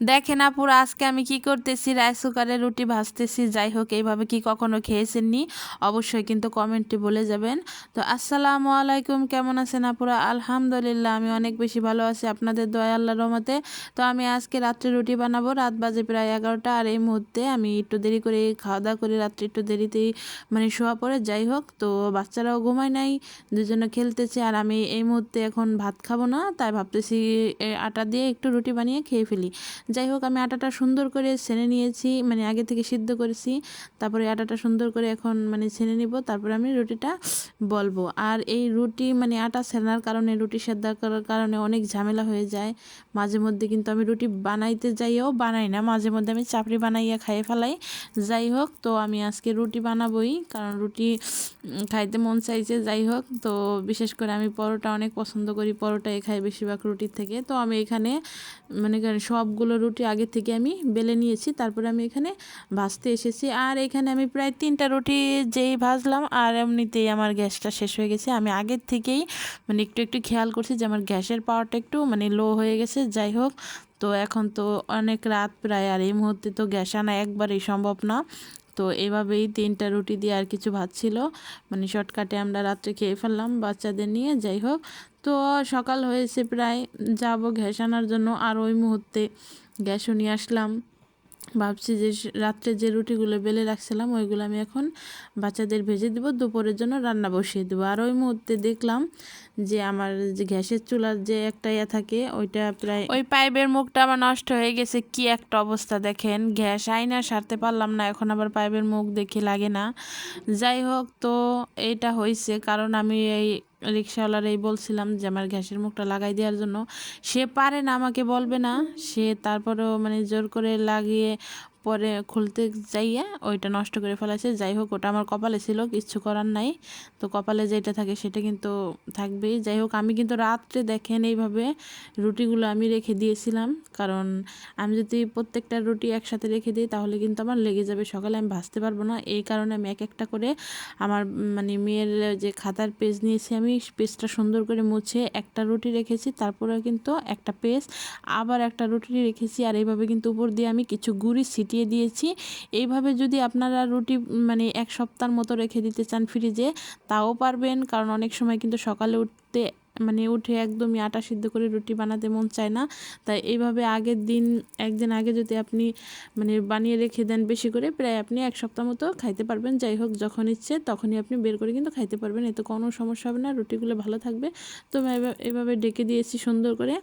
দেখেন আপুরা, আজকে আমি কি করতেছি? রাইস কুকারে রুটি ভাজতেছি। যাই হোক, এইভাবে কি কখনো খেয়েছেননি? অবশ্যই কিন্তু কমেন্টে বলে যাবেন। তো আসসালামু আলাইকুম, কেমন আছেন আপুরা? আলহামদুলিল্লাহ, আমি অনেক বেশি ভালো আছি। আপনাদের দয়া আল্লাহ রহমতে। তো আমি আজকে রাত্রে রুটি বানাবো। রাত বাজে প্রায় এগারোটা। আর এই মুহূর্তে আমি একটু দেরি করে খাওয়া দাওয়া করে রাত্রে একটু দেরিতেই মানে শোয়া পড়ে। যাই হোক, তো বাচ্চারাও ঘুমায় নাই, দুজনে খেলতেছে। আর আমি এই মুহূর্তে এখন ভাত খাব না। তাই ভাবতেছি আটা দিয়ে একটু রুটি বানিয়ে খেয়ে ফেলি। যাই হোক আমি আটাটা সুন্দর করে ছেনে নিয়েছি মানে আগে থেকে সিদ্ধ করেছি। তারপরে আটাটা সুন্দর করে এখন মানে ছেনে নিব, তারপরে আমি রুটিটা বলব। আর এই রুটি মানে আটা ছেনার কারণে, রুটি সেদ্ধ করার কারণে অনেক ঝামেলা হয়ে যায়। মাঝে মধ্যে কিন্তু আমি রুটি বানাইতে যাইও বানাই না, মাঝে মধ্যে আমি চাপড়ি বানাইয়া খাইয়ে ফেলাই। যাই হোক তো আমি আজকে রুটি বানাবোই, কারণ রুটি খাইতে মন চাইছে যাই হোক তো বিশেষ করে আমি পরোটা অনেক পছন্দ করি, পরোটাই খাই বেশিরভাগ রুটির থেকে। তো আমি এখানে মানে সবগুলো রুটি আগে থেকে আমি বেলে নিয়েছি, তারপরে আমি এখানে ভাজতে এসেছি। আর এখানে আমি প্রায় তিনটা রুটি যেই ভাজলাম, আর এমনিতেই আমার গ্যাসটা শেষ হয়ে গেছে। আমি আগের থেকেই মানে একটু একটু খেয়াল করছি যে আমার গ্যাসের পাওয়ারটা একটু মানে লো হয়ে গেছে। যাই হোক, তো এখন তো অনেক রাত প্রায়, আর এই মুহূর্তে তো গ্যাস আনা একবারই সম্ভব না। তো এভাবেই তিনটা রুটি দিয়ে আর কিছু ভাত ছিল। মানে শর্টকাটে আমরা রাত্রে খেয়ে ফেললাম বাচ্চাদের নিয়ে, যাই হোক। তো সকাল হয়েছে প্রায়, যাব ঘ্যাস আনার জন্য। আর ওই মুহূর্তে গ্যাসও নিয়ে আসলাম। ভাবছি যে রাত্রে যে রুটিগুলো বেলে রাখছিলাম, ওইগুলো আমি এখন বাচ্চাদের ভেজে দিব, দুপুরের জন্য রান্না বসিয়ে দেবো। আর ওই মুহূর্তে দেখলাম যে আমার যে গ্যাসের চুলার যে একটা ইয়ে থাকে, ওইটা প্রায় ওই পাইপের মুখটা আমার নষ্ট হয়ে গেছে, কি একটা অবস্থা দেখেন। গ্যাস আইনা সারতে পারলাম না, এখন আবার পাইপের মুখ দেখে লাগে না। যাই হোক, তো এইটা হয়েছে কারণ আমি এই রিক্সাওয়ালার এই বলছিলাম যে আমার গ্যাসের মুখটা লাগাই দেওয়ার জন্য। সে পারে না, আমাকে বলবে না। সে তারপরেও মানে জোর করে লাগিয়ে পরে খুলতে যাইয়া ওইটা নষ্ট করে ফেলেছে যাই হোক, ওটা আমার কপালে ছিল, কিচ্ছু করার নাই। তো কপালে যেটা থাকে সেটা কিন্তু থাকবেই। যাই হোক, আমি কিন্তু রাত্রে দেখেন এইভাবে রুটিগুলো আমি রেখে দিয়েছিলাম। কারণ আমি যদি প্রত্যেকটা রুটি একসাথে রেখে দিই, তাহলে কিন্তু আমার লেগে যাবে সকালে, আমি ভাজতে পারব না। এই কারণে আমি এক একটা করে আমার মানে মেয়ের যে খাতার পেজ নিয়েছি আমি, পেজটা সুন্দর করে মুছে একটা রুটি রেখেছি তারপরে কিন্তু একটা পেজ, আবার একটা রুটি রেখেছি। আর এইভাবে কিন্তু উপর দিয়ে আমি কিছু গুঁড়ি ছিটিয়ে দিয়েছি। এইভাবে যদি আপনারা রুটি মানে এক সপ্তাহের মতো রেখে দিতে চান ফ্রিজে তাও পারবেন। কারণ অনেক সময় কিন্তু সকালে উঠতে মানে উঠে একদমই আটা সিদ্ধ করে রুটি বানাতে মন চায় না। তাই এইভাবে আগের দিন, একদিন আগে যদি আপনি মানে বানিয়ে রেখে দেন বেশি করে, প্রায় আপনি এক সপ্তাহ মতো খাইতে পারবেন। যাই হোক, যখন ইচ্ছে তখনই আপনি বের করে কিন্তু খাইতে পারবেন। এতে কোনো সমস্যা হবে না, রুটিগুলো ভালো থাকবে। তো এভাবে ডেকে দিয়েছি সুন্দর করে।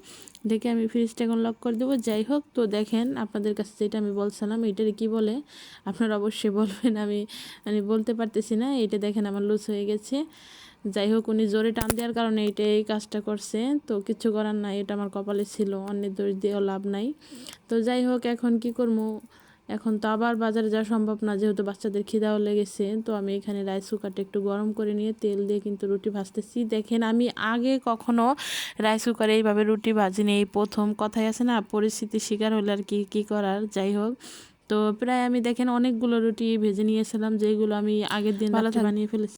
ডেকে আমি ফ্রিজটা এখন লক করে দেবো। যাই হোক, তো দেখেন আপনাদের কাছে যেটা আমি বলছিলাম, এটার কি বলে? আপনারা অবশ্যই বলবেন, আমি আমি বলতে পারতেছি না। এটা দেখেন আমার লুজ হয়ে গেছে। যাই হোক উনি জোরে টান দেওয়ার কারণে এটা এই কাজটা করছে। তো কিছু করার নাই এটা আমার কপালে ছিল অন্যের দোষ দিয়েও লাভ নাই। তো যাই হোক এখন কি করব? এখন তো আবার বাজারে যাওয়া সম্ভব না যেহেতু বাচ্চাদের খিদাও লেগেছে। তো আমি এখানে রাইস কুকারটা একটু গরম করে নিয়ে তেল দিয়ে কিন্তু রুটি ভাজতেছি। দেখেন আমি আগে কখনো রাইস কুকারে এইভাবে রুটি ভাজিনি এই প্রথম কথাই আছে না পরিস্থিতির শিকার হলে আর কি কী করার? যাই হোক তো প্রায় আমি দেখেন অনেকগুলো রুটি ভেজে নিয়েছিলাম যেগুলো আমি আগের দিন ভালো বানিয়ে ফেলেছি।